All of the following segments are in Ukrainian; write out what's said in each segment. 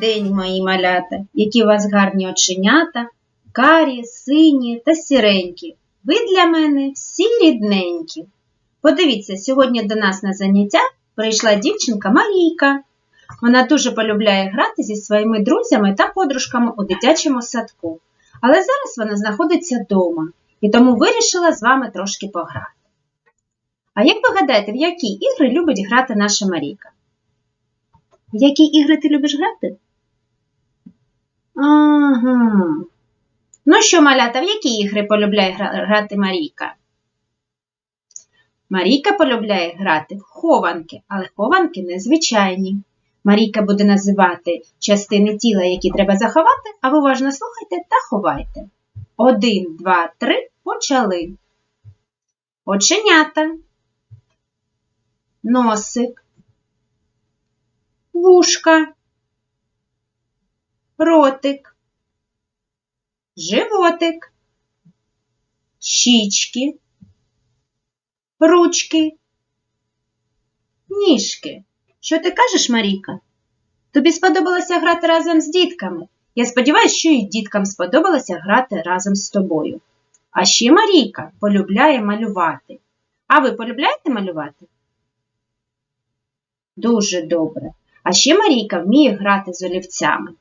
день, мої малята, які у вас гарні оченята, карі, сині та сіренькі. Ви для мене всі рідненькі. Подивіться, сьогодні до нас на заняття прийшла дівчинка Марійка. Вона дуже полюбляє грати зі своїми друзями та подружками у дитячому садку. Але зараз вона знаходиться вдома і тому вирішила з вами трошки пограти. А як ви гадаєте, в які ігри любить грати наша Марійка? В які ігри ти любиш грати? Ага. Ну що, малята, в які ігри полюбляє грати Марійка? Марійка полюбляє грати в хованки, але хованки незвичайні. Марійка буде називати частини тіла, які треба заховати, а ви уважно слухайте та ховайте. Один, два, три, почали. Оченята, носик, вушка, ротик, животик, щічки, ручки, ніжки. Що ти кажеш, Марійка? Тобі сподобалося грати разом з дітками. Я сподіваюся, що і діткам сподобалося грати разом з тобою. А ще Марійка полюбляє малювати. А ви полюбляєте малювати? Дуже добре. А ще Марійка вміє грати з олівцями.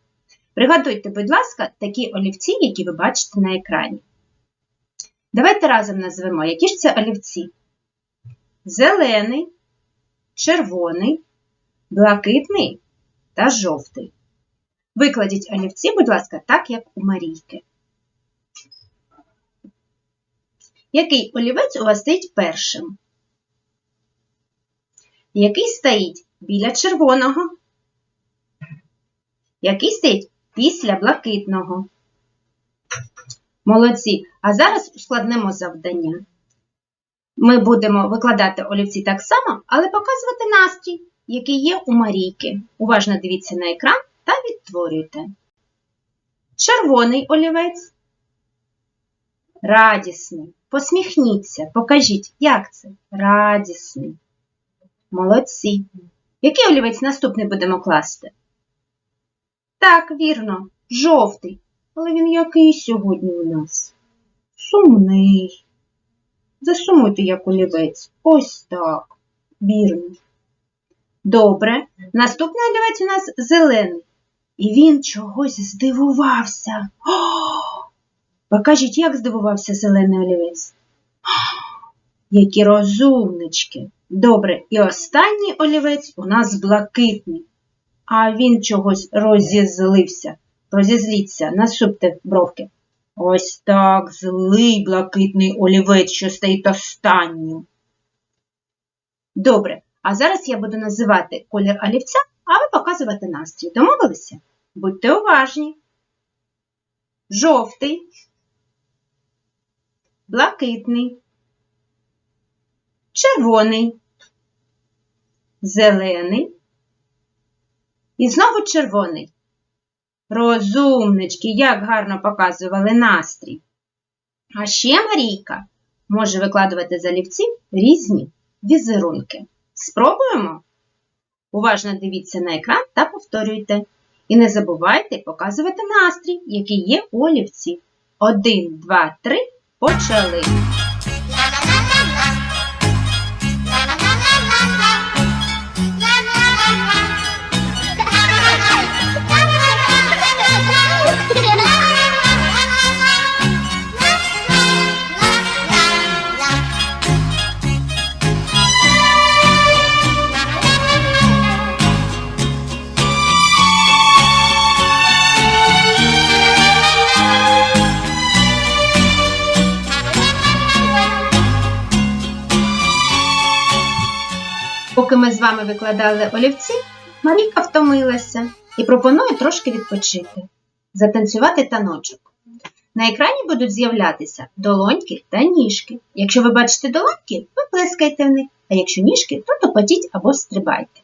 Пригадуйте, будь ласка, такі олівці, які ви бачите на екрані. Давайте разом назвемо, які ж це олівці. Зелений, червоний, блакитний та жовтий. Викладіть олівці, будь ласка, так, як у Марійки. Який олівець у вас стоїть першим? Який стоїть біля червоного? Який стоїть після блакитного? Молодці. А зараз ускладнимо завдання. Ми будемо викладати олівці так само, але показувати настрій, який є у Марійки. Уважно дивіться на екран та відтворюйте. Червоний олівець. Радісний. Посміхніться, покажіть, як це? Радісний. Молодці. Який олівець наступний будемо класти? Так, вірно, жовтий. Але він який сьогодні у нас? Сумний. Засумуйте як олівець. Ось так. Вірно. Добре. Наступний олівець у нас зелений. І він чогось здивувався. О! Покажіть, як здивувався зелений олівець. Які розумнички. Добре, і останній олівець у нас блакитний. А він чогось розізлився. Розізліться, насупте бровки. Ось так злий блакитний олівець, що стоїть останнім. Добре, а зараз я буду називати колір олівця, а ви показувати настрій. Домовилися? Будьте уважні. Жовтий, блакитний, червоний, зелений і знову червоний. Розумнички, як гарно показували настрій. А ще Марійка може викладувати з олівців різні візерунки. Спробуємо? Уважно дивіться на екран та повторюйте. І не забувайте показувати настрій, який є у олівці. Один, два, три, почали! Поки ми з вами викладали олівці, Марійка втомилася і пропонує трошки відпочити, затанцювати таночок. На екрані будуть з'являтися долоньки та ніжки. Якщо ви бачите долоньки, ви плескайте в них, а якщо ніжки, то топотіть або стрибайте.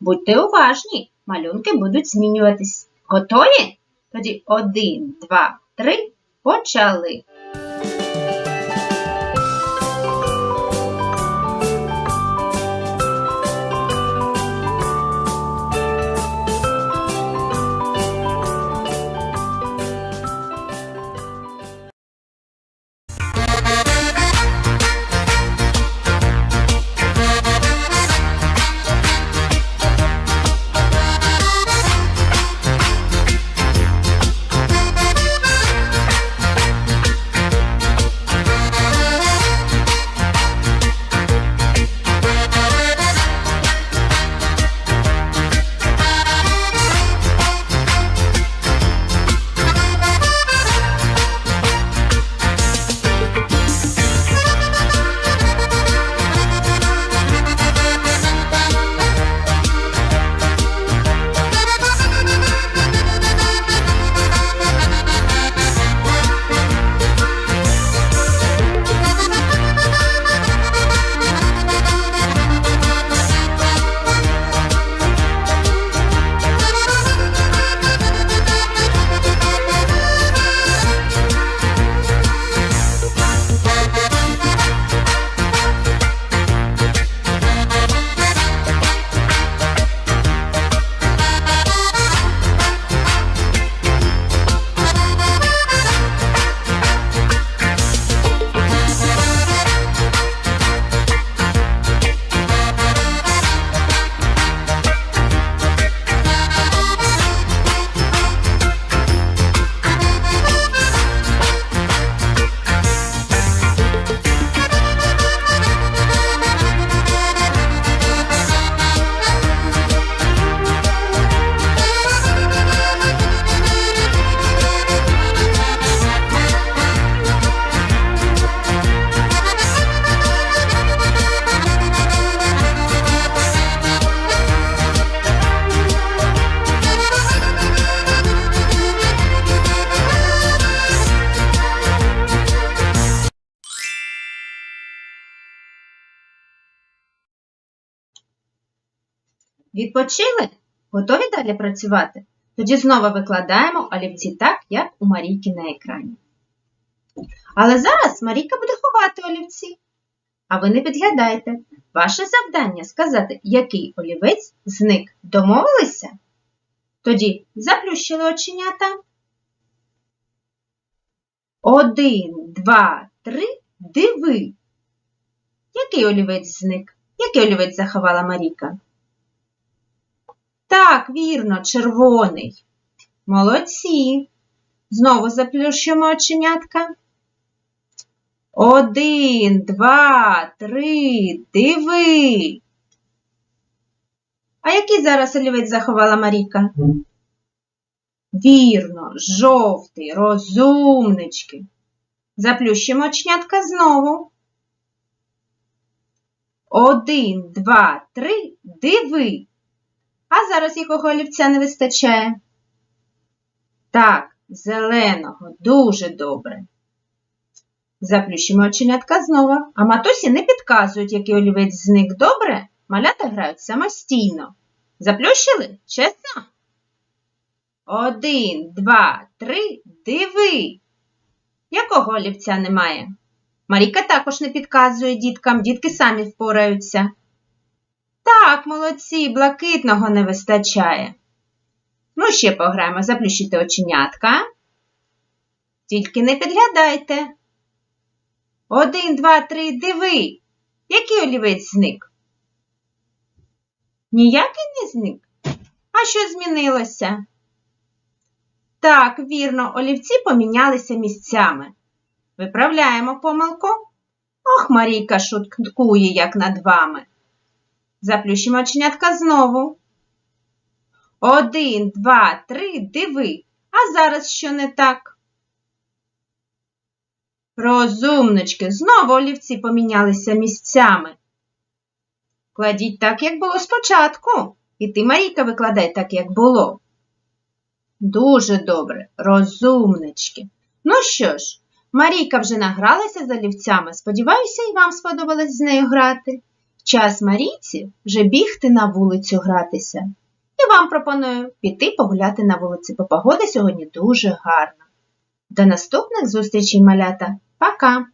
Будьте уважні, малюнки будуть змінюватись. Готові? Тоді один, два, три, почали! Відпочили? Готові далі працювати? Тоді знову викладаємо олівці так, як у Марійки на екрані. Але зараз Марійка буде ховати олівці. А ви не підглядайте. Ваше завдання сказати, який олівець зник. Домовилися? Тоді заплющили оченята. Один, два, три, диви. Який олівець зник? Який олівець заховала Марійка? Так, вірно, червоний. Молодці. Знову заплющуємо оченятка. Один, два, три, диви. А який зараз олівець заховала Марійка? Вірно, жовтий, розумнички. Заплющимо очнятка знову. Один, два, три, диви. А зараз якого олівця не вистачає? Так, зеленого, дуже добре. Заплющимо оченятка знову. А матусі не підказують, який олівець зник добре. Малята грають самостійно. Заплющили? Чесно? Один, два, три, диви. Якого олівця немає? Маріка також не підказує діткам, дітки самі впораються. Так, молодці, блакитного не вистачає. Ну, ще пограємо, заплющите оченятка. Тільки не підглядайте. Один, два, три, диви. Який олівець зник? Ніякий не зник? А що змінилося? Так, вірно, олівці помінялися місцями. Виправляємо помилку. Ох, Марійка шуткує, як над вами. Заплющимо оченятка знову. Один, два, три, диви. А зараз що не так? Розумнички, знову олівці помінялися місцями. Кладіть так, як було спочатку. І ти, Марійка, викладай так, як було. Дуже добре, розумнички. Ну що ж, Марійка вже награлася з олівцями. Сподіваюся, і вам сподобалось з нею грати. Час Марійці вже бігти на вулицю гратися. І вам пропоную піти погуляти на вулиці, бо погода сьогодні дуже гарна. До наступних зустрічей, малята! Пока!